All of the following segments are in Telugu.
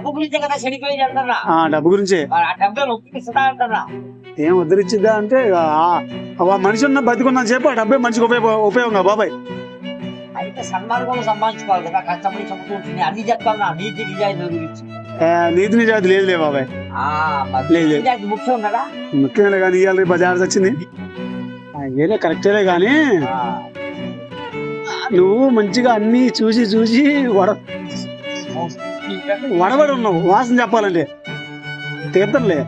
డబ్బు గురించే కదా చెడిపోయి అంటారా ఆ డబ్బు గురించే. మరి ఆ డబ్బులు ఒప్పిస్తుందా అంటారా? ఏం ఉద్ధరించిద్దా అంటే మనిషి ఉన్న బతికున్న సేపు ఆ డబ్బే మనిషికి ఉపయోగ ఉపయోగం బాబాయ్. అయితే సన్మార్గంలో సంపాదించుకోవాలి కదా కష్టపడి చదువుకుంటుంది అన్ని చెప్తాను? నీతి నిజాయితీ గురించి. ఏ, నీతి నిజాయితీ లేదులే బాబాయ్. లేదు, ముఖ్యం కదా. ముఖ్యంగా కానీ ఇవాళ రేపు బజార్ వచ్చింది. ఏలే కరెక్టేలే కానీ నువ్వు మంచిగా అన్ని చూసి చూసి వడ వడబడి ఉన్నావు. వాసన చెప్పాలంటే. తీర్థంలే.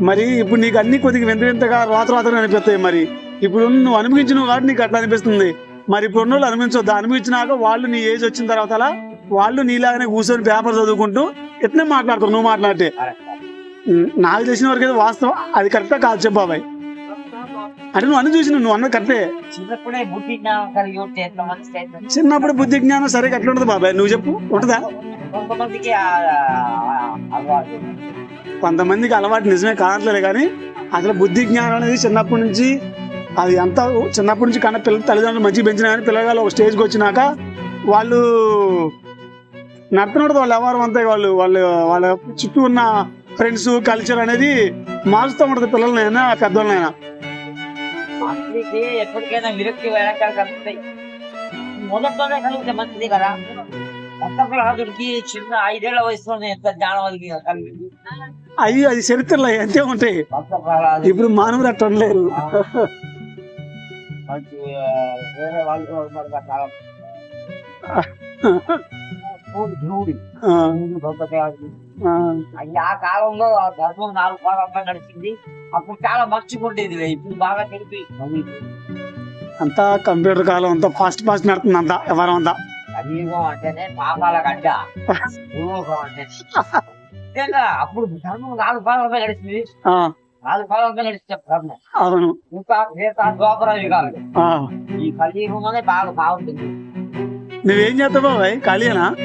మరి ఇప్పుడు నీకు అన్ని కొద్దిగా వింత వింతగా రాత రాతగా అనిపిస్తాయి మరి. ఇప్పుడు నువ్వు అనుభవించినవు కాబట్టి నీకు అట్లా అనిపిస్తుంది. మరి ఇప్పుడు ఉన్న వాళ్ళు అనుభవించవద్దు అనుభవించినాక వాళ్ళు నీ ఏజ్ వచ్చిన తర్వాత అలా వాళ్ళు నీలాగానే కూర్చొని పేపర్ చదువుకుంటూ ఎట్లనే మాట్లాడతారు నువ్వు మాట్లాడితే. నాకు తెలిసిన వరకు అయితే వాస్తవం. అది కరెక్టా కాదు చెప్పు బాబాయ్. అంటే నువ్వు అన్ని చూసి నువ్వు అన్నది కరెక్టే. చిన్నప్పుడే బుద్ధి జ్ఞానం సరే ఎట్లా ఉంటుంది బాబాయ్ నువ్వు చెప్పు ఉంటుందా? కొంతమందికి అలవాటు. నిజమే కానట్లేదు కానీ అసలు బుద్ధి జ్ఞానం అనేది చిన్నప్పటి నుంచి అది ఎంత చిన్నప్పటి నుంచి కన్నా పిల్లలు తల్లిదండ్రులు మంచిగా పెంచినా కానీ పిల్లగాళ్ళు ఒక స్టేజ్కి వచ్చినాక వాళ్ళు నడుతున్నట్టు వాళ్ళు వ్యవహారం అంతా వాళ్ళు వాళ్ళు వాళ్ళ చుట్టూ ఉన్న ఫ్రెండ్స్ కల్చర్ అనేది మారుస్తూ ఉంటుంది పిల్లలనైనా పెద్దోళ్ళనైనా. మంత్రికి ఎప్పటికైనా విరక్తి వెనకాల కలుగుతాయి మొదట్లోనే కలిగితే మంచిది కదా కొత్త ప్రహదుడికి చిన్న ఐదేళ్ళ వయసులోనే ఎంత జ్ఞానం కలిగి కలిగింది అవి అది చరిత్రలో అంతే ఉంటాయి ఇప్పుడు మానవులు అట్లా ఉండలేరు మంచి వేరే వాళ్ళు చాలా ధ్రువుడు, ధ్రువుడు ఆ, కాలంలో ధర్మం నాలుగు భాగంగా నడిచింది. అప్పుడు చాలా మంచిగా ఉండేది ఇప్పుడు బాగా తెలిపి. అంతా కంప్యూటర్ కాలం అంతా ఫాస్ట్ ఫాస్ట్ నడుతుంది అంతా వ్యవహారం అంతా? కలియుగం అంటేనే పాపాల గడ్డ. అంటే అప్పుడు ధర్మం నాలుగు భాగంగా నడిచింది. నాలుగు భాగంగా నడిచే ధర్మం. అవును. ఇంకా శ్వేత ద్వాపర యుగాలు. ఈ కలియుగంలోనే బాగా బాగుంటుంది. నువ్వేం చేస్తావు బాబాయ్? ఖాళీనా.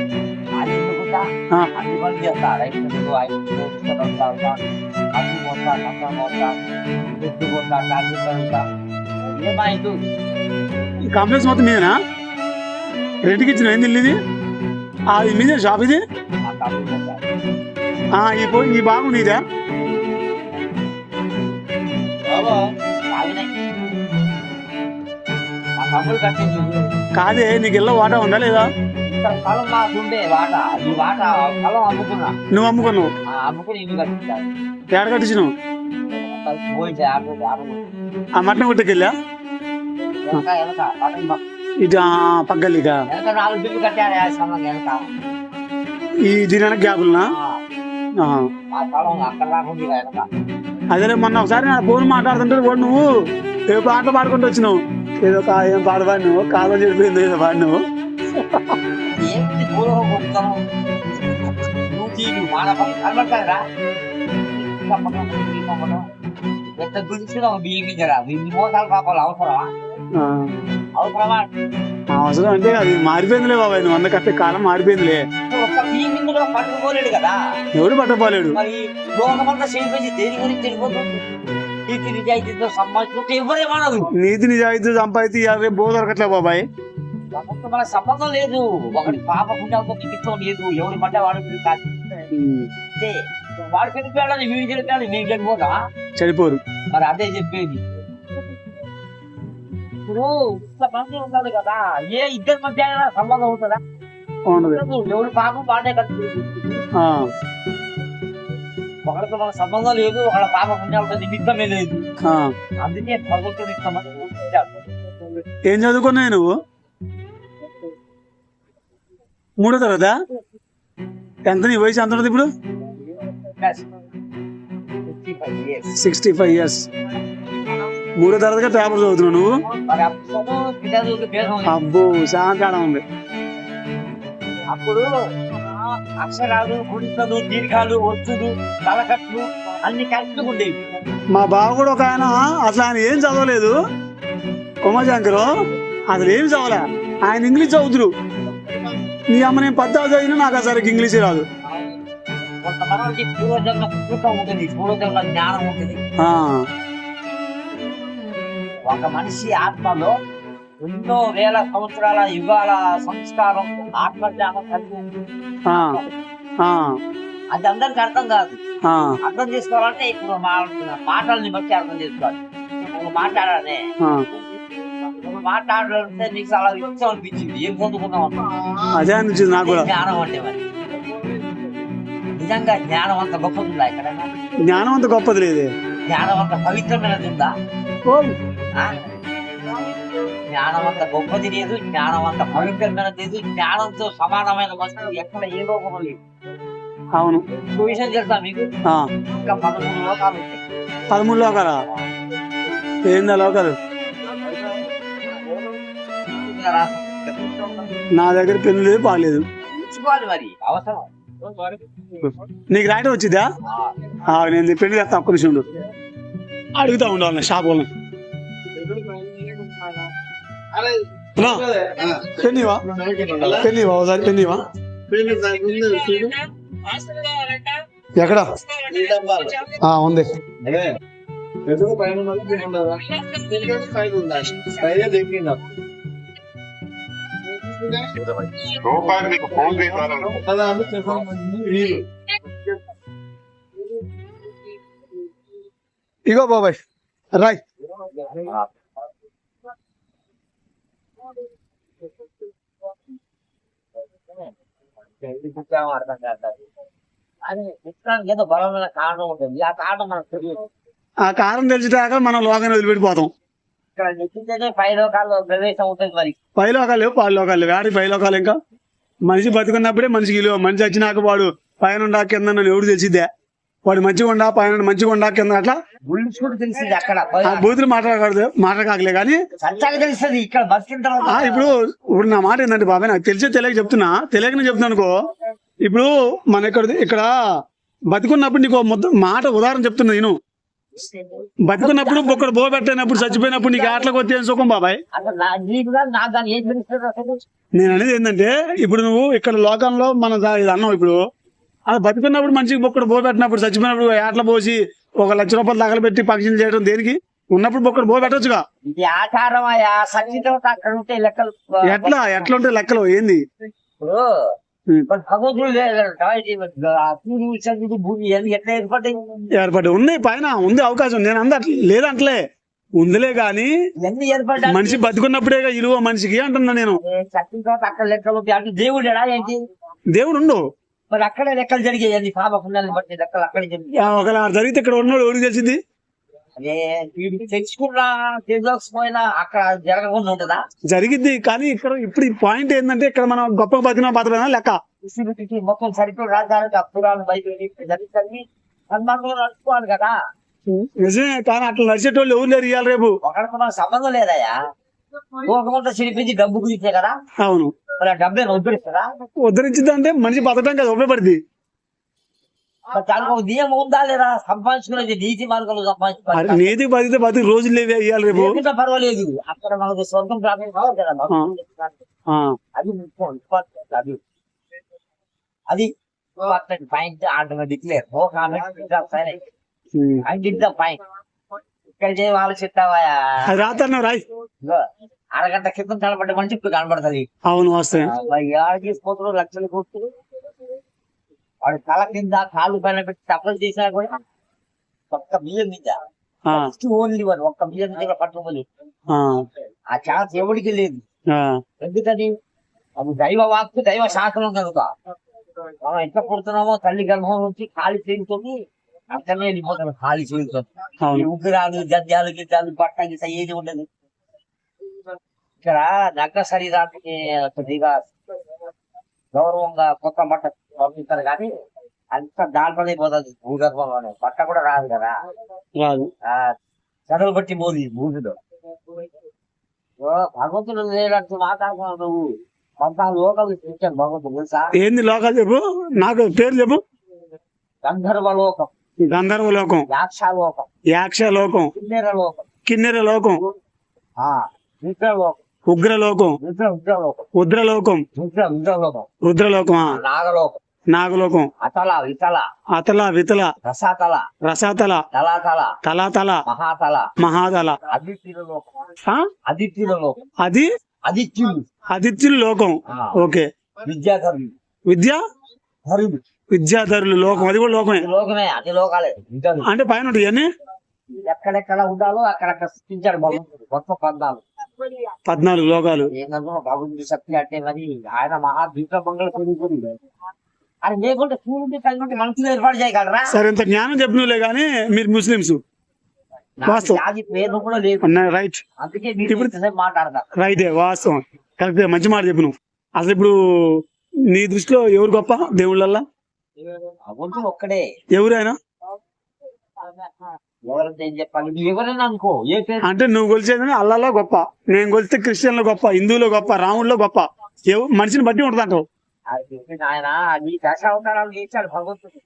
అన్ని పనులు చేస్తా రైతు ఐదు అన్ని పోతా పోతా ఎద్దు పోతా ఈ కాంప్లెక్స్ మొత్తం మీదేనా రెంట్కి ఇచ్చిన ఏంది ఇల్లు ఇది? ఆ, ఇది మీదే షాప్ ఇది? ఈ పో ఈ భాగం నీదే కాదే నీకు ఇళ్ళ వాటా ఉందా లేదా? ఇక్కడ స్థలం మాకు ఉండే వాట. ఈ వాట స్థలం అమ్ముకున్నా. నువ్వు అమ్ముకున్నావు? ఆ అమ్ముకుని ఇల్లు కట్టించాను ఏడ కట్టించినావు? పోయింది ఆటో ఆటో ఆ మటన్ గుట్టకెళ్ళా వెనక వెనక బటన్ పక్క. ఇటు ఆ, పగ్గలిగా వెనక నాలుగు బిల్లు కట్టారు ఆ స్థలం వెనక. ఈ దీని గ్యాపులనా? ఆ, అక్కడ వెనక. అదే మొన్న ఒకసారి నా ఫోన్ మాట్లాడుతుంటే కూడా నువ్వు ఏ పాట పాడుకుంటూ వచ్చినావు. ఏదో కా ఏం పాట పాడినావు? కాలం చెడిపోయింది ఏదో పాడినావు. మానవం కనబడతారా ఎంత ఇన్ని మోసాలు అవసరమా అవసరమా అవసరం అంటే అది మారిపోయిందిలే బాబాయ్ నువ్వు అందకట్టే కాలం మారిపోయిందిలే ఒక్క బియ్యం గింజలో పట్టుకోలేడు కదా ఎవడు పట్టపోలేడు మరి లోకమంతా చేయిపోయి దేని గురించి తెలిపోతుంది నీతి నిజాయితీతో ఎవరేమనదు నీతి నిజాయితీ సంపాదించి ఇవాళ రేపు బో దొరకట్లే బాబాయ్ ఒకరికి మన సంబంధం లేదు. ఒకటి పాప పుణ్యాలతో నిమిత్తం లేదు. ఎవరి పడ్డ వాడు కాదు. వాడు చనిపోయాడని వీడు చనిపోయాడు నేను చనిపోతా చనిపోరు. మరి అదే చెప్పేది. ఇప్పుడు ఇంతమంది ఉన్నారు కదా. ఏ ఇద్దరి మధ్య సంబంధం ఉండదు. ఎవరి పాపం వాడే కదా. ఆ, ఒకరితో మన సంబంధం లేదు. ఒకళ్ళ పాప పుణ్యాలతో నిమిత్తమే లేదు. అందుకే ప్రభుత్వం ఇంతమంది. ఏం చదువుకున్నావు నువ్వు? మూడో తరగతా? ఎంత నీ వయసు ఎంత ఉంటుంది ఇప్పుడు? Plus 55 years. Sixty five years. మూడో తరగతిగా పేపర్ చదువుతున్నావు నువ్వు. అబ్బో తేడా ఉంది. అప్పుడు అక్షరాలు దీర్ఘాలు ఒత్తులు తలకట్లు అన్ని కరెక్ట్గా ఉండేవి. మా బావ కూడా ఒక ఆయన అసలు ఆయన ఏం చదవలేదు. కొమ్మశంకరు అసలు ఏం చదవలే. ఆయన ఇంగ్లీష్ చదువుతురు. నీ అమ్మ నేను పద్దాలు చదివినా నాకు అసలు ఇంగ్లీష్ రాదు. కొంతమందికి పూర్వజన్మ సుకృతం ఉంటుంది పూర్వజన్మ జ్ఞానం ఉంటుంది. ఒక మనిషి ఆత్మలో ఎన్నో వేల సంవత్సరాల యుగాల సంస్కారం ఆత్మజ్ఞానం కలిగి ఉంది. ఆ, ఆ, అది అందరికి అర్థం కాదు. అర్థం చేసుకోవాలంటే ఇప్పుడు మా మాటల్ని బట్టి అర్థం చేసుకోవాలి. మాట్లాడాలి. మాట్లాడాలంటే నీకు చాలా ఇష్టం అనిపించింది ఏం పొందుకున్నావు అన్నా? అదే అనిపించింది నాకు కూడా జ్ఞానం అంటే మరి నిజంగా జ్ఞానం అంత గొప్పది ఉందా ఇక్కడ జ్ఞానం అంత గొప్పది లేదే జ్ఞానం అంత పవిత్రమైనది ఉందా? జ్ఞానం అంత గొప్పది లేదు జ్ఞానం అంత పవిత్రమైనది లేదు జ్ఞానంతో సమానమైన వస్తువు ఎక్కడ ఏ లోకం లేదు అవును విషయం తెలుసా మీకు ఇంకా పదమూడు లోకాలు పదమూడు లోకాలా ఏందా లోకాలు నా దగ్గర పెన్ను లేదు బాగలేదు. తెచ్చుకోవాలి మరి అవసరం. నీకు రాయటం వచ్చిందా? నేను పెళ్ళి చేస్తా ఒక్క నిమిషం ఉండు. అడుగుతా ఉండాలి షాప్ వాళ్ళని. పెన్నివా? పెన్నివా ఒకసారి పెన్నివా? ఎక్కడ? ఆ, ఉంది. రూపాయలు మీకు ఫోన్ చేశాను ఇగో బాబాయ్ రాయ్. అర్థం కాదు అది పుస్తకానికి ఏదో బలమైన కారణం ఉంటుంది ఆ కారణం మనకు తెలియదు ఆ కారం తెలిసిదాకా మనం లోకాన్ని వదిలిపెట్టిపోతాం ఇక్కడ నెక్కితేనే పై లోకాల్లో ప్రవేశం మరి. పై లోకాలు లేవు పాలు లోకాలు లేవు. ఆడి పై లోకాలు ఇంకా? మనిషి బతుకున్నప్పుడే మనిషికి విలువ మనిషి వచ్చినాక వాడు పైన ఉండా కింద నన్ను ఎవడు తెలిసిద్దే? వాడు మంచిగా ఉండా పైన మంచిగా ఉండా కింద అట్లా? గుళ్ళు కూడా తెలిసింది అక్కడ. ఆ బూతులు మాట్లాడకూడదు. మాట్లాడకాకలే కానీ తెలుస్తుంది. ఇక్కడ బతికిన తర్వాత ఆ, ఇప్పుడు ఇప్పుడు నా మాట ఏంటంటే బాబాయ్ నాకు తెలిసే తెలియక చెప్తున్నా. తెలియకనే చెప్తున్నా అనుకో ఇప్పుడు మన ఇక్కడ ఇక్కడ బతుకున్నప్పుడు నీకు ఓ ముద్ద మాట ఉదాహరణ చెప్తున్నా నేను. బతుకున్నప్పుడు ఒక్కడు బో పెట్టినప్పుడు చచ్చిపోయినప్పుడు నీకు ఆటలకు సుఖం బాబాయ్? కానీ ఏం తెలుస్తుంది అసలు? నేను అనేది ఏంటంటే ఇప్పుడు నువ్వు ఇక్కడ లోకంలో మన ఇది అన్నావు ఇప్పుడు అది బతుకున్నప్పుడు మనిషికి బొక్కడు బో పెట్టినప్పుడు చచ్చిపోయినప్పుడు ఆటలు పోసి ఒక లక్ష రూపాయలు తగలబెట్టి ఫంక్షన్ చేయడం దేనికి? ఉన్నప్పుడు బొక్కడు బో పెట్టొచ్చుగా ఎట్లా ఎట్లా ఉంటే లెక్కలు ఏంది? ఏర్పడి ఉంది పైన ఉంది అవకాశం. నేను అంద లేదంటలే. ఉందిలే గాని మనిషి బతుకున్నప్పుడే ఇలువ మనిషికి అంటున్నా నేను. దేవుడు ఉండు మరి అక్కడే లెక్కలు జరిగాయి అన్ని పాప పుణ్యాలను బట్టి లెక్కలు అక్కడే జరిగాయి. ఆ, ఒకవేళ జరిగితే ఇక్కడ ఉన్నాడు ఎవరికి తెలిసింది? తెచ్చుకున్నా అక్కడ జరగకుండా ఉంటుందా? జరిగిద్ది కానీ ఇక్కడ ఇప్పుడు ఈ పాయింట్ ఏంటంటే ఇక్కడ మనం గొప్ప బతికిన బతకలేనా లెక్క? మొత్తం సరిపోయి రాజధానికి అప్పురాలు బయట నడుచుకోవాలి కదా. నిజమే కానీ అట్లా నడిచేటోళ్ళు ఎవరు లేరు ఇవ్వాలి రేపు. ఒకరికి మనకు సంబంధం లేదయ్యా. ఒక చిరిపించి డబ్బు గురించే కదా. అవును. మరి ఆ డబ్బే ఉద్ధరిస్తారా ఉద్ధరించింది అంటే మనిషి బతకడం కదా ఉపయోగపడింది మరి దానికి ఒక నియమం ఉందా లేదా సంపాదించుకునేది నీతి మార్గంలో అరే సంపాదించుకోవాలి నీతి బతికితే బతికి రోజులు లేవే ఇవ్వాలి రేపు. పర్వాలేదు. అక్కడ మనకు స్వర్గం అది అది. అది పాయింట్ ఆటగా declare oh comment um. And it the point ఇక్కడ అది రాతన్నా రాయ్. అరగంట క్రితం కనబడ్డ మనిషి ఇప్పుడు కనబడుతుంది. అవును వస్తాయి లక్షలు కొట్టు వాడు తల కింద కాళ్ళు పైన పెట్టి తప్పలు చేసినా కూడా ఒక్క బియ్యం మీద ఓన్లీ వన్ ఒక్క బియ్యం మీద పట్టుకోలేదు ఆ, ఛాన్స్ ఎవరికి లేదు. ఎందుకని? అది దైవ వాక్కు దైవ శాసనం కనుక. మనం ఎట్లా పుడుతున్నామో తల్లి గర్భం నుంచి ఖాళీ చేరుకొని అక్కడనే వెళ్ళిపోతాం ఖాళీ అవును. ఉగ్రాలు గద్యాలు గిద్యాలు పట్ట గిట్ట ఏది ఉండదు. ఇక్కడ నగ్న శరీరానికి కొద్దిగా గౌరవంగా కొత్త బట్ట పంపిస్తారు కానీ అంత దాంట్లోనే పోతుంది భూగర్భంలోనే బట్ట కూడా రాదు కదా. రాదు. చదువు బట్టి మోది భూమిలో. భగవంతుడు లేదంటూ మాట్లాడుతున్నావు నువ్వు పద్నాలుగు లోకాలు సృష్టించాడు భగవంతుడు తెలుసా? ఏంది లోకాలు చెప్పు? నాకు పేరు చెప్పు. గంధర్వ లోకం గంధర్వ లోకం యాక్షలోకం. యాక్ష లోకం కిన్నెర లోకం కిన్నెర లోకం ఆ విగ్రహలోకం ఉగ్ర లోకం విగ్రహ విగ్రహలోకం ఉద్ర లోకం విగ్రహ విగ్రహలోకం రుద్రలోకం నాగలోకం. నాగలోకం. అతల వితల. అతల వితల. రసాతల. రసాతల. తలాతల. తలాతల. మహాతల. మహాతల. అదిత్యుల లోకం ఆ? అదిత్యుల లోకం అది? అదిత్యులు. ఆదిత్యుల లోకం ఓకే. విద్యాధరులు. విద్య? విద్యాధరులు లోకం. అది కూడా లోకమే. అది లోకమే అన్ని లోకాలే. అంటే పైన ఉంటాయి ఎక్కడెక్కడ ఉండాలో అక్కడక్కడ సృష్టించాడు గొప్ప పందాలు. పద్నాలుగు లోకాలు ఆయన సరే ఇంత జ్ఞానం చెప్పినలే కానీ మీరు లేదు. రైట్ వాస్తవం. కరెక్టే మంచి మాట చెప్పు నువ్వు. అసలు ఇప్పుడు నీ దృష్టిలో ఎవరు గొప్ప దేవుళ్ళల్లా? ఒక్కడే. ఎవరైనా ఎవరంటే ఏం చెప్పాలి? నువ్వు ఎవరైనా అనుకో ఏ పేరు? అంటే నువ్వు కొలిచేది అల్లాలో గొప్ప. నేను కొలిస్తే క్రిస్టియన్లో గొప్ప హిందువులో గొప్ప రాముడిలో గొప్ప. ఎవ మనిషిని బట్టి ఉంటుంది అంటావు. అది చెప్పింది ఆయన అది దశ అవతారాలు చేశాడు భగవంతుడు.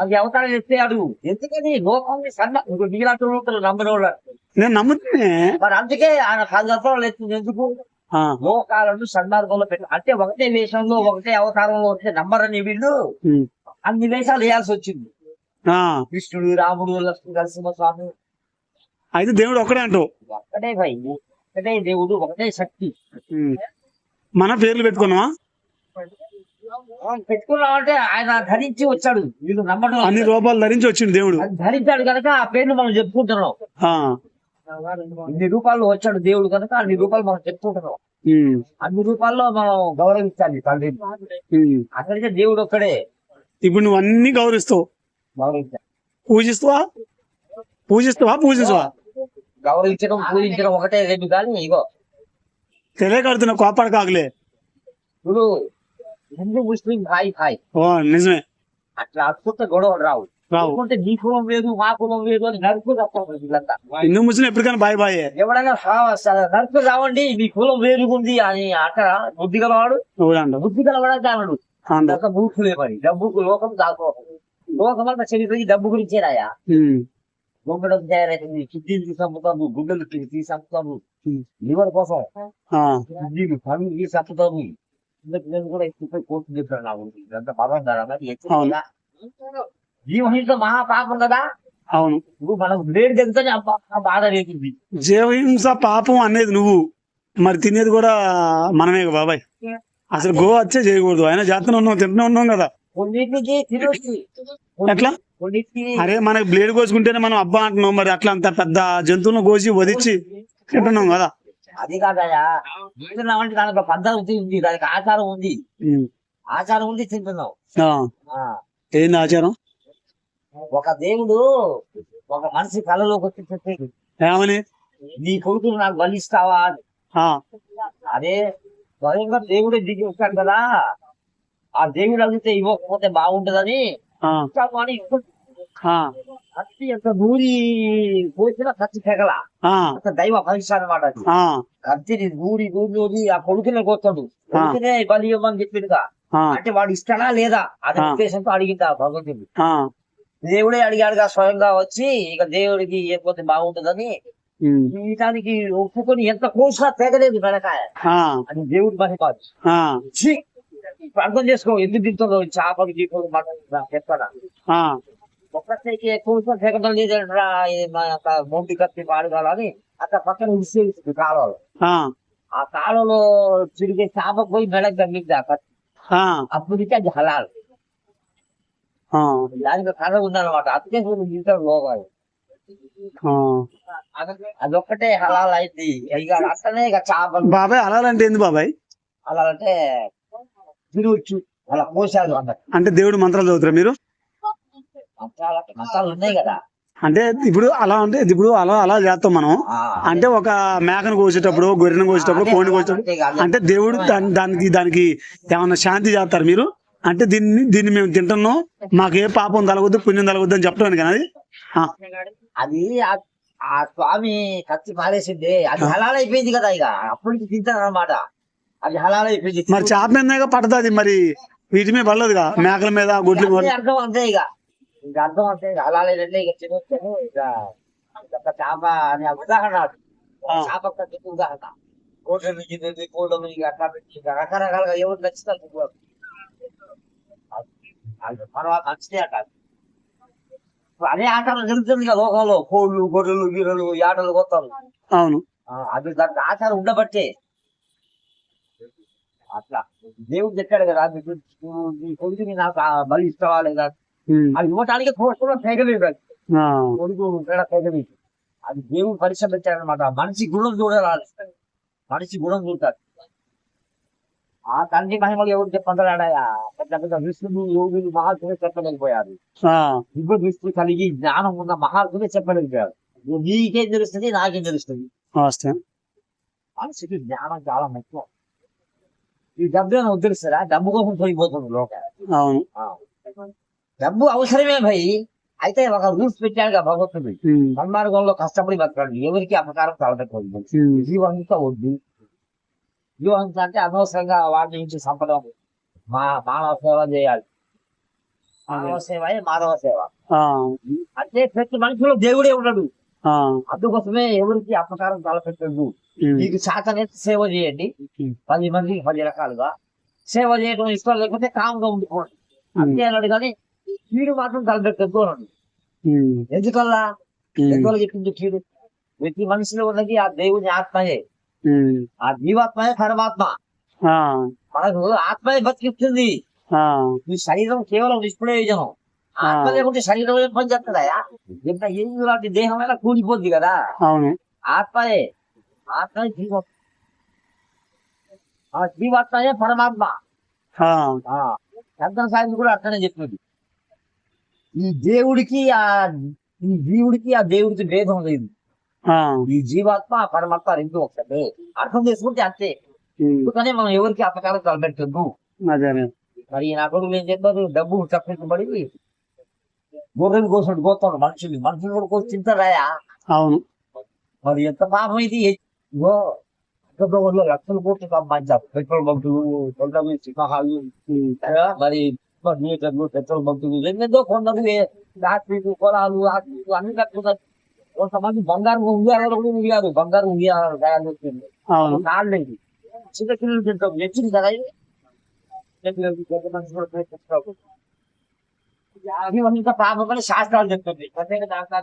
అది అవతారాలు ఎందుకని? లోకాన్ని సన్న ఇంకో నీలాంటి వాళ్ళు నమ్మని వాళ్ళు. నేను మరి అందుకే ఆయన పది అవతారాలు ఎత్తుంది. ఎందుకు? ఆ, లోకాలను సన్మార్గంలో పెట్టు అంటే ఒకటే వేషంలో ఒకటే అవతారంలో వస్తే నమ్మరని వీళ్ళు. ఉమ్, అన్ని వేషాలు వేయాల్సి వచ్చింది. కృష్ణుడు రాముడు లక్ష్మణ్ నరసింహస్వామి అయితే దేవుడు ఒక్కడే అంటావు. ఒక్కటే భయ్ ఒకటే దేవుడు ఒకటే శక్తి. మన పేర్లు పెట్టుకున్నావా? పెట్టుకున్నామంటే ఆయన ధరించి వచ్చాడు. వీళ్ళు నమ్మడం అన్ని రూపాయలు ధరించి వచ్చింది దేవుడు. ధరించాడు కనుక ఆ పేర్లు మనం చెప్పుకుంటున్నాం. ఇన్ని రూపాల్లో వచ్చాడు దేవుడు కనుక అన్ని రూపాయలు మనం చెప్పుకుంటున్నాం. అన్ని రూపాల్లో మనం గౌరవించాలి తండ్రి. అక్కడికే దేవుడు ఒక్కడే. ఇప్పుడు నువ్వు అన్ని గౌరవిస్తావు. పూజిస్తావా? పూజిస్తావా? పూజిస్తావా గౌరవించడం పూజించడం ఒకటే రెండు కానీ ఇగో. తెలియకడుతున్న కోపాడు కాకులే ఇప్పుడు హిందూ ముస్లిం హాయ్ హాయ్. ఓ నిజమే. అట్లా అద్భుత గొడవ రావు. ఎందుకంటే నీ కులం వేరు మా కులం వేరు అని నరుకు తప్పదు వీళ్ళంతా. హిందూ ముస్లిం ఎప్పటికైనా బాయ్ బాయే. ఎవడైనా నరుకు రావండి మీ కులం వేరుగుంది అని అక్కడ బుద్ధి గలవాడు? బుద్ధి గలవాడు అంటావు. అంత మూర్ఖులే మరి. డబ్బుకు లోకం దాకో లోకం అంతా చనిపోయి డబ్బు గురించే రాయా? గుండెలకు తయారైతుంది కిడ్నీలు తీసి అమ్ముతాము గుండెలు తీసి అమ్ముతాము ఉమ్. లివర్ కోసం కిడ్నీలు పనులు తీసి అమ్ముతాము ఇందుకు నేను కూడా ఎక్కువ కోర్టు చెప్పాను నా గురించి. ఇదంతా పదం కదా ఎక్కువ. జీవహింస మహాపాపం కదా? అవును. ఇప్పుడు మనం బ్లేడ్ తెగితేనే అబ్బా ఆ బాధ రేతుంది జీవహింస పాపం అనేది నువ్వు. మరి తినేది కూడా మనమే బాబాయ్. అసలు గో వచ్చే చేయకూడదు. ఆయన జాతర ఉన్నాం తింటూనే ఉన్నాం కదా. కొన్నిటికి తినొచ్చు. ఎట్లా? అరే మనకి బ్లేడ్ కోసుకుంటేనే మనం అబ్బా అంటున్నాం మరి అట్లా అంత పెద్ద జంతువులను కోసి వదిచ్చి తింటున్నాం కదా. అది కాదయా పద్ధతి ఉంది దానికి ఆచారం ఉంది. ఆచారం ఉంది తింటున్నాం. ఆ, ఆ. ఏంది ఆచారం? ఒక దేవుడు ఒక మనిషి కళలోకి వచ్చి చెప్పేది ఏమని? నీ కొడుకును నాకు బలిస్తావా? అని. అదే స్వయంగా దేవుడే దిగి వచ్చాడు కదా. ఆ దేవుడు అడిగితే ఇవ్వకపోతే బాగుంటదని అని. ఆ, కత్తి ఎంత నూరి పోసినా కత్తి తెగల దైవ పరీక్ష అనమాట అది ఆ, కత్తిని నూరి నూరి నూరి ఆ కొడుకునే కొట్టాడు కొడుకునే బలి ఇవ్వమని చెప్పిందిగా అంటే వాడు ఇస్తాడా లేదా అనే ఆ. ఉద్దేశంతో అడిగిందా భగవంతుడు ఆ, దేవుడే అడిగాడుగా స్వయంగా వచ్చి ఇక దేవుడికి ఏపోతే బాగుంటుందని ఈటానికి ఒప్పుకొని ఎంత కోసినా తెగలేదు బెనకాయ ఆ, అది దేవుడి! ఇప్పుడు అర్థం చేసుకో ఎందుకు ఈ చేపలు గీపలు మటన్ చెప్పరా? ఒక్కసారికి ఎక్కువ తెగడం లేదంటరా ఇది మా యొక్క మొండి కత్తి పాడుగాలని అక్కడ పక్కన విసిరేస్తుంది కాలువలో. ఆ, కాలువలో తిరిగే చేపకు పోయి మెడకు తగిలింది ఆ కత్తి. ఆ, అప్పటికి అది హలాలు. దానికి కథ ఉందన్నమాట. అందుకే లోగాలు ఆ. అదొక్కటే హలాల్ అయింది. ఇక అట్లనే ఇక చేపలు. బాబాయ్ అలాంటి ఏంది బాబాయ్? అలా అంటే తిరగచ్చు అలా పోసాడు అన్నట్టు. అంటే దేవుడు మంత్రాలు చదువుతారా మీరు? మంత్రాలు మంత్రాలు ఉన్నాయి కదా. అంటే ఇప్పుడు అలా అంటే ఇప్పుడు అలా అలా చేస్తాం మనం. అంటే ఒక మేకను కోసేటప్పుడు గొర్రెను కోసేటప్పుడు కోడిని కోసేటప్పుడు. అంటే దేవుడు దాని- దానికి దానికి ఏమన్నా శాంతి చేస్తారు మీరు? అంటే దీన్ని దీన్ని మేము తింటున్నాం. మాకు ఏ పాపం తలగొద్దు పుణ్యం తలగొద్దు అని చెప్పడానికి అది? అది ఆ- స్వామి కత్తి పారేసింది. అది హలాల్ అయిపోయింది కదా ఇక. అప్పటి నుంచి తింటాను అనమాట మరి చేప మీద పడుతుంది మరి. వీటి మీద పడలేదుగా. మేకల మీద గుడ్ల అర్థం అంతే ఇక. ఇక అర్థం అంతే ఇక. అయినట్లే ఇక ఇక. చేప అనే ఉదాహరణ. చేప ఉదాహరణ. కోట్ల నుంచి తింది, కోళ్ళ నుంచి అట్లా పెట్టి ఇక రకరకాలుగా ఎవరు నచ్చుతారు మనం అది నచ్చితే అట్లా అదే. ఆటలు జరుగుతుంది కదా లోకంలో. కోళ్ళు గొర్రెలు గిర్రెలు ఈ ఆటలు కొత్తారు. అవును. అది దానికి ఆచారం ఉండబట్టే అట్లా. దేవుడు చెప్పాడు కదా మీకు నీ కొడుకుని నాకు బలి ఇస్తావా లేదా? అది ఇవ్వటానికి కోరుకున్న తెగలేదు కొడుకు తెగలేదు అది దేవుడు పరీక్ష పెట్టాడనమాట మనిషి గుణం చూడాలి. మనిషి గుణం చూస్తాడు ఆ తండ్రి మహిమలు ఎవరు చెప్పంటాడా పెద్ద పెద్ద విష్ణువు యోగులు మహాత్ములు చెప్పలేకపోయారు. దివ్య దృష్టి కలిగి జ్ఞానం ఉన్న మహాత్ములే చెప్పలేకపోయారు. నీకేం తెలుస్తుంది నాకేం తెలుస్తుంది? మనిషికి జ్ఞానం చాలా ముఖ్యం. ఈ డబ్బు ఏమైనా ఉద్ధరిస్తారా డబ్బు కోసం పోయిపోతుంది లోక అవును. డబ్బు అవసరమే భయ్ అయితే ఒక రూల్స్ పెట్టాడు కదా భగవంతుడు సన్మార్గంలో కష్టపడి బతకండి ఎవరికి అపకారం ఉమ్, జీవంతో వద్దు. జీవంత అంటే అనవసరంగా వాటి నుంచి సంపద మా మానవ సేవ చేయాలి. మానవ సేవ మానవ సేవ. అంటే ప్రతి మనిషిలో దేవుడే ఉన్నాడు అందుకోసమే ఎవరికి అపకారం తలపెట్టద్దు. ఉమ్, మీకు శాతనేత సేవ చేయండి. పది మందికి పది రకాలుగా. సేవ చేయడం ఇష్టం లేకపోతే కామ్గా ఉండిపోండి. అంతే అన్నాడు కానీ కీడు మాత్రం ఉమ్, ఎందుకల్లా? ఎందువల్ల చెప్పింది కీడు? ప్రతి మనిషిలో ఉన్నది ఆ దేవుని ఆత్మయే. ఆ జీవాత్మయే పరమాత్మ. మనకు ఆత్మయే బతికిస్తుంది. ఈ శరీరం కేవలం నిష్ప్రయోజనం ఆత్మ. లేకుంటే శరీరం ఏం పని చేస్తుందా ఎంత ఏం లాంటి దేహమైనా కూలిపోద్ది కదా? అవును ఆత్మయే ఆత్మ జీవం ఆ జీవాత్మయే పరమాత్మ ఆ, ఆ శబ్దం సాయం కూడా అట్లనే చెప్తుంది ఈ దేవుడికి ఆ ఈ జీవుడికి ఆ దేవుడికి భేదం లేదు ఆ, ఈ జీవాత్మ ఆ పరమాత్మ రెండు ఒకటే అర్థం చేసుకుంటే అంతే ఉమ్, అందుకనే మనం ఎవరికి అపకారం తలపెట్టద్దు అదే అదే. మరి నా కొడుకు ఏం చెప్పారు డబ్బు తప్పించబడి గొర్రెలు కోసాడు కోస్తాడు మనుషులు మనుషులు కూడా కోసి తింటారాయా అవును మరి ఎంత పాపం ఇది ఇగో అక్టోబర్లో లక్షల కోట్లు సంపాదించారు పెట్రోల్ బంకులు ఉమ్, కదా, మరి థియేటర్లు పెట్రోల్ బంకులు ఎన్నెందో కొండలు రాత్రికి పొలాలు ఆస్తులు అన్ని కట్టుకున్నారు కొంతమంది బంగారం ఉంగారు కూడా ఉంగారు బంగారం ఉంగారు తయారు చేస్తుంది కాలేదు చిన్న పిల్లలు తింటాం నచ్చింది కదా ఇవన్నీ పాపం శాస్త్రాలు చెప్తుంది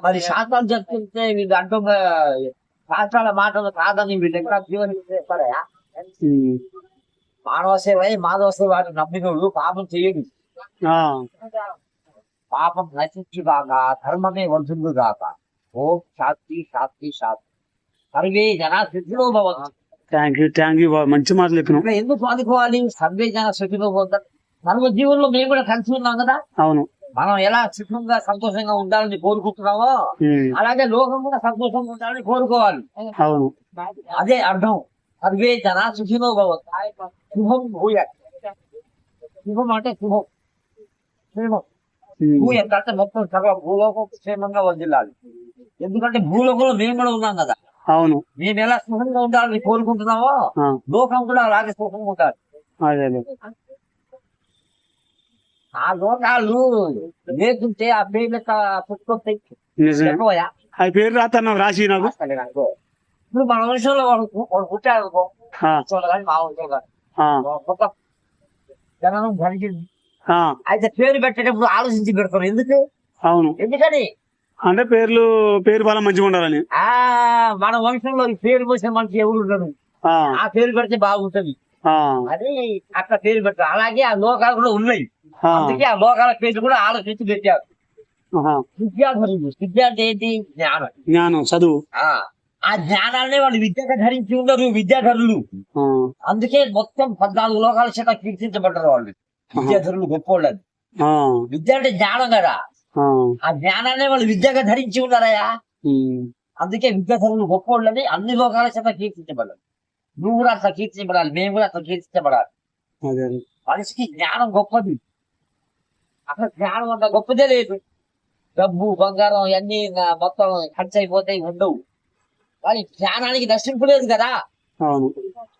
మరి శాస్త్రాలు చెప్తుంటే వీళ్ళు అంటుంగా శాస్త్రాల మాటలు కాదని వీళ్ళు ఎక్కడ జీవనం చేస్తారా మానవ సేవ మాధవ సేవ అని నమ్మినోళ్ళు పాపం చేయడు పాపం నశించుగాక ధర్మమే వంశుడు గాక ఓం శాంతి శాంతి శాంతి. సర్వే జనా సిద్ధిలో భవంతు. థ్యాంక్ యూ థ్యాంక్ యూ మంచి మాటలు ఇక్కడ ఎందుకు అనుకోవాలి సర్వే జన సుఖిలో పోతారు మన జీవుల్లో మేము కూడా కలిసి ఉన్నాం కదా? అవును. మనం ఎలా సుఖంగా సంతోషంగా ఉండాలని కోరుకుంటున్నామో అలాగే లోకం కూడా సంతోషంగా ఉండాలని కోరుకోవాలి. అవును. అదే అర్థం. సర్వే జన సుఖిలో భవంతు శుభం భూయ. శుభం అంటే శుభం. క్షేమం ఉమ్, భూ ఎంత అంటే మొత్తం సర్వ భూలోకం క్షేమంగా వదిలాలి. ఎందుకంటే భూలోకంలో మేము కూడా ఉన్నాం కదా. అవును. మేము ఎలా సుఖంగా ఉండాలని కోరుకుంటున్నామో లోకం కూడా అలాగే సుఖంగా ఉండాలి. ఆ లోకాలు లేకుంటే ఆ పేర్లు నిజమే. చెప్పబోయా ఆ పేరు రాతన్నావు రాసి నాకు. ఇప్పుడు మన వంశంలో వాడు పుట్టాడు అనుకో కానీ మా జననం ధరించింది ఆ, అయితే పేరు పెట్టేటప్పుడు ఆలోచించి పెడతారు. ఎందుకు? అవును. ఎందుకని? అంటే పేర్లు పేరు బలం మంచిగా ఉండాలని. ఆ మన వంశంలో పేరు పోసిన మనిషి ఎవరు ఉండరు ఆ పేరు పెడితే బాగుంటది. అని అట్లా పేరు పెట్టారు. అలాగే ఆ లోకాలు కూడా ఉన్నాయి. అందుకే ఆ లోకాల పేరు కూడా ఆలోచించి పెట్టారు. ఆహా. విద్యాధరులు విద్య అంటే ఏంటి? జ్ఞానం. జ్ఞానం చదువు. ఆ. జ్ఞానాన్ని వాళ్ళు విద్యగా ధరించి ఉండరు విద్యాధరులు. అందుకే మొత్తం పద్నాలుగు లోకాల చేత కీర్తించబడ్డారు వాళ్ళు. విద్యాధరులు గొప్పోళ్ళు విద్య అంటే జ్ఞానం కదా. ఆ, జ్ఞానాన్ని వాళ్ళు విద్యగా ధరించి ఉన్నారయ్యా. అందుకే విద్యాధరులు గొప్పోళ్ళని అన్ని లోకాల చేత కీర్తించబడ్డారు. నువ్వు కూడా అట్లా కీర్తించబడాలి మేము కూడా అట్లా కీర్తించబడాలి. మనిషికి జ్ఞానం గొప్పది అసలు జ్ఞానం అంత గొప్పదే లేదు డబ్బు బంగారం ఇవన్నీ మొత్తం ఖర్చు అయిపోతాయి ఉండవు కానీ జ్ఞానానికి నశింపు లేదు కదా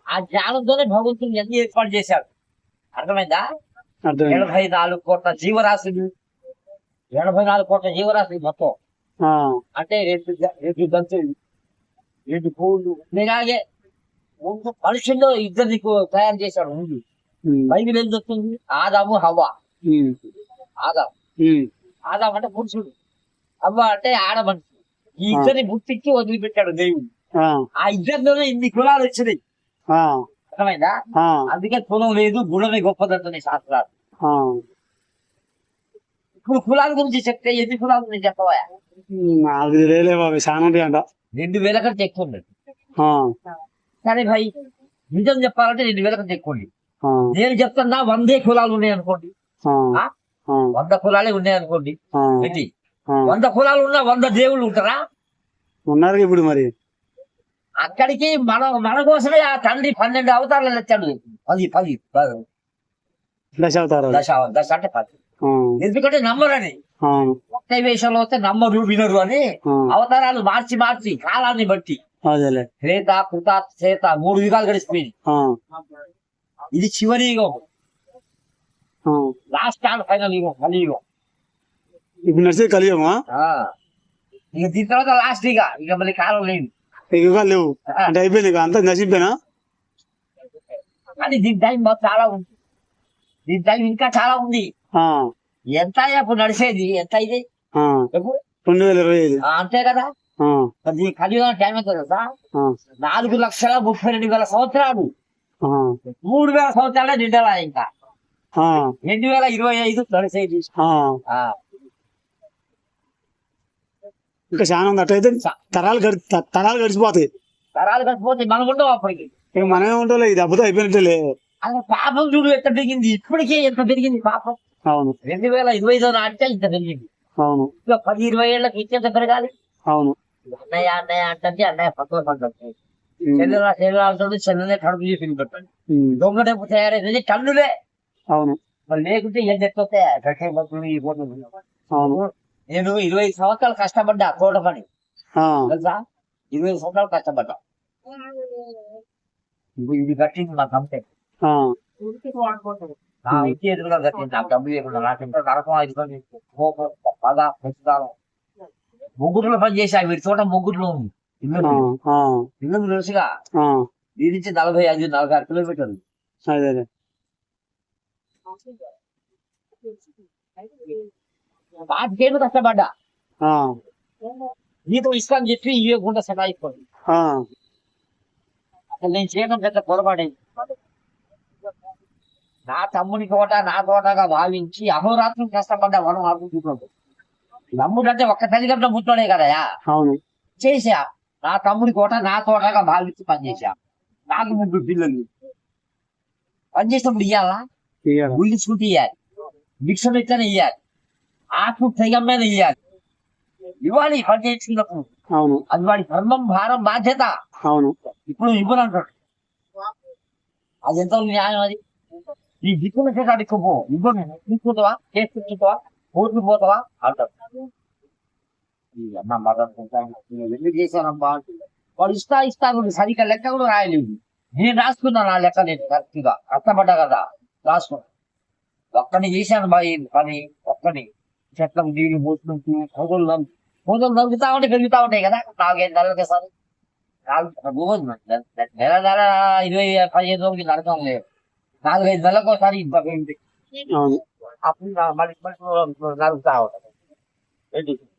ఆ జ్ఞానంతోనే భగవంతుని అన్ని ఏర్పాటు చేశాడు అర్థమైందా ఎనభై నాలుగు కోట్ల జీవరాశులు ఎనభై నాలుగు కోట్ల జీవరాశులు మొత్తం అంటే రెండు రెండు దంతులు రెండు పూలు ఇలాగే మనుషుల్లో ఇద్దరిని తయారు చేశాడు ముందు. బైబిల్ ఏం చెప్తుంది? ఆదాము హవ్వ. ఆదాం ఆదాం అంటే పురుషుడు. అవ్వ అంటే ఆడ మనిషి. ఈ ఇద్దరిని పుట్టించి వదిలిపెట్టాడు దేవుడు. ఆ, ఆ ఇద్దరిలోనే ఇన్ని కులాలు వచ్చినాయి. అర్థమైందా? అందుకే కులం లేదు గుణమే గొప్పదంటున్నాయి శాస్త్రాలు. ఇప్పుడు కులాల గురించి చెప్తే ఎన్ని కులాల గురించి చెప్పవా నాకు తెలియలే బాబు చాలా రెండు వేల కంటే ఎక్కువ ఆ, సరే భాయ్ నిజం చెప్పాలంటే రెండు వేల కంటే ఎక్కువ ఉంది ఆ, నేను చెప్తున్నా వందే కులాలు ఉన్నాయి అనుకోండి వంద కులాలే ఉన్నాయి అనుకోండి. వంద కులాలు ఉన్నా వంద దేవుళ్ళు ఉంటారా? ఉన్నారు ఇప్పుడు మరి. అక్కడికి మన మన కోసమే ఆ తండ్రి పన్నెండు అవతారాలు తెచ్చాడు. పది పది. దశ అవుతారు దశ దశ అంటే పది. ఎందుకంటే నమ్మరని. ఆ, ఒకే వేషంలో వస్తే నమ్మరు వినరు అని అవతారాలు మార్చి మార్చి కాలాన్ని బట్టి. అదేలే. శ్వేత కృత శ్వేత మూడు యుగాలు గడిచిపోయింది ఇది చివరి యుగం. లాస్ట్ అండ్ ఫైనల్ యుగం కలియుగం ఇప్పుడు నడిచేది కలియమా ఆ. ఇక దీని తర్వాత లాస్ట్ ఇక ఇక మళ్ళీ కాలం లేదు. ఇక లేవు. అంటే అయిపోయింది ఇక. అంతా నశిపోయినా కానీ దీని టైం చాలా ఉంది. దీని టైం ఇంకా చాలా ఉంది. ఎంత ఇప్పుడు నడిచేది? ఎంత ఇది చెప్పు. రెండు వేల ఇరవై ఐదు. అంతే కదా. దీని కలియుగం టైం తెలుసా? నాలుగు లక్షల ముప్పై రెండు వేల సంవత్సరాలు. మూడు వేల సంవత్సరాలే నిండాలా ఇంకా. రెండు వేల ఇరవై ఐదు. ఆ. ఇంకా చాలా ఉంది. అట్టయితే తరాలు గడి తరాలు గడిచిపోతాయి. తరాలు కలిసిపోతే మనం ఉండవు అప్పటికి. ఇక మనమే ఉంటాలే ఇది అబ్బతో అయిపోయినట్లే అసలు పాపం చూడు ఎంత పెరిగింది. ఇప్పటికే ఎంత పెరిగింది పాపం. అవును. రెండు వేల ఇరవై ఐదో నాటితే ఇంత పెరిగింది. అవును. ఇంకా పది ఇరవై ఏళ్ళకి ఇంకెంత పెరగాలి. అవును. అన్నయ్య అన్నయ్య అంటే అన్నయ్య పక్కన ఉమ్, చెల్లెల చెల్లెలతో చెల్లెలే కడుపు చేసి పెట్టండి ఉమ్, దొంగ డబ్బు తయారైంది టన్నులే అవును. మరి లేకుంటే ఏం చెప్తే ఈ అవును. నేను ఇరవై సంవత్సరాలు కష్టపడ్డా తోట పని. తెలుసా? ఇరవై సంవత్సరాలు కష్టపడ్డా. ఇది కట్టింది మా కంపెనీ నా ఎదురుగా కట్టింది నాకు డబ్బు లేకుండా నాకు నరకం పగ ప్రతిదానం. ముగ్గురులో పని చేశా వీడి తోట ముగ్గురులో ఉంది. ఇల్లు తెలుసుగా దీని నుంచి నలభై ఐదు నలభై ఆరు కిలోమీటర్లు. పాతికేళ్ళు కష్టపడ్డా. నీతో ఇష్టం చెప్పి ఇవ్వకుండా ఆ, అసలు నేను చేయడం పెద్ద పొరపాటే. నా తమ్ముని తోట నా తోటగా భావించి అహోరాత్రం కష్టపడ్డా మనం ఆడుకుంటున్నాడు తమ్ముడు ఒక్క తల్లిదండ్రులు ముట్టోడే కదయా? అవును. చేసా నా తమ్ముడి తోట నా తోటగా భావించి పనిచేసా నాకు ముగ్గురు పిల్లలు. పనిచేసినప్పుడు ఇయ్యాలా. ఊహించుకుంటూ ఇయ్యాలి. భిక్ష పెట్టని ఇయ్యాలి. ఆకు తెగమ్మని ఇయ్యాలి. ఇవ్వాలి పని చేయించుకున్నప్పుడు అవును. అది వాడి ధర్మం భారం బాధ్యత. అవును. ఇప్పుడు ఇవ్వనంటాడు అది ఎంత న్యాయం అది? నీ దిక్కున చేత అడుక్కోపో ఇవ్వను. తీసుకుంటావా? చేసుకుంటావా కోర్టు పోతావా? అంటారు అన్న అమ్మ ఎందుకు చేశానమ్మా వాడు ఇస్తా ఇస్తా కూడా సరిగ్గా లెక్క కూడా రాయలేదు. నేను రాసుకున్నాను ఆ లెక్క నేను కరెక్ట్గా. కష్టపడ్డా కదా? రాసుకున్నా ఒక్కని చేశాను బాయ్ పని ఒక్కని చెట్లకు నీళ్ళు పోసుకుంటూ పొదలు నవ్వు పొదలు నవ్వుతా ఉంటే పెరుగుతా ఉంటాయి కదా? నాలుగైదు నెలలకి సార్? నాలుగు నెల నెల ఇరవై పదిహేను రోజులకి నడకం లేదు. నాలుగైదు నెలలకు ఒకసారి ఇంత పెరిగింది అవును అప్పుడు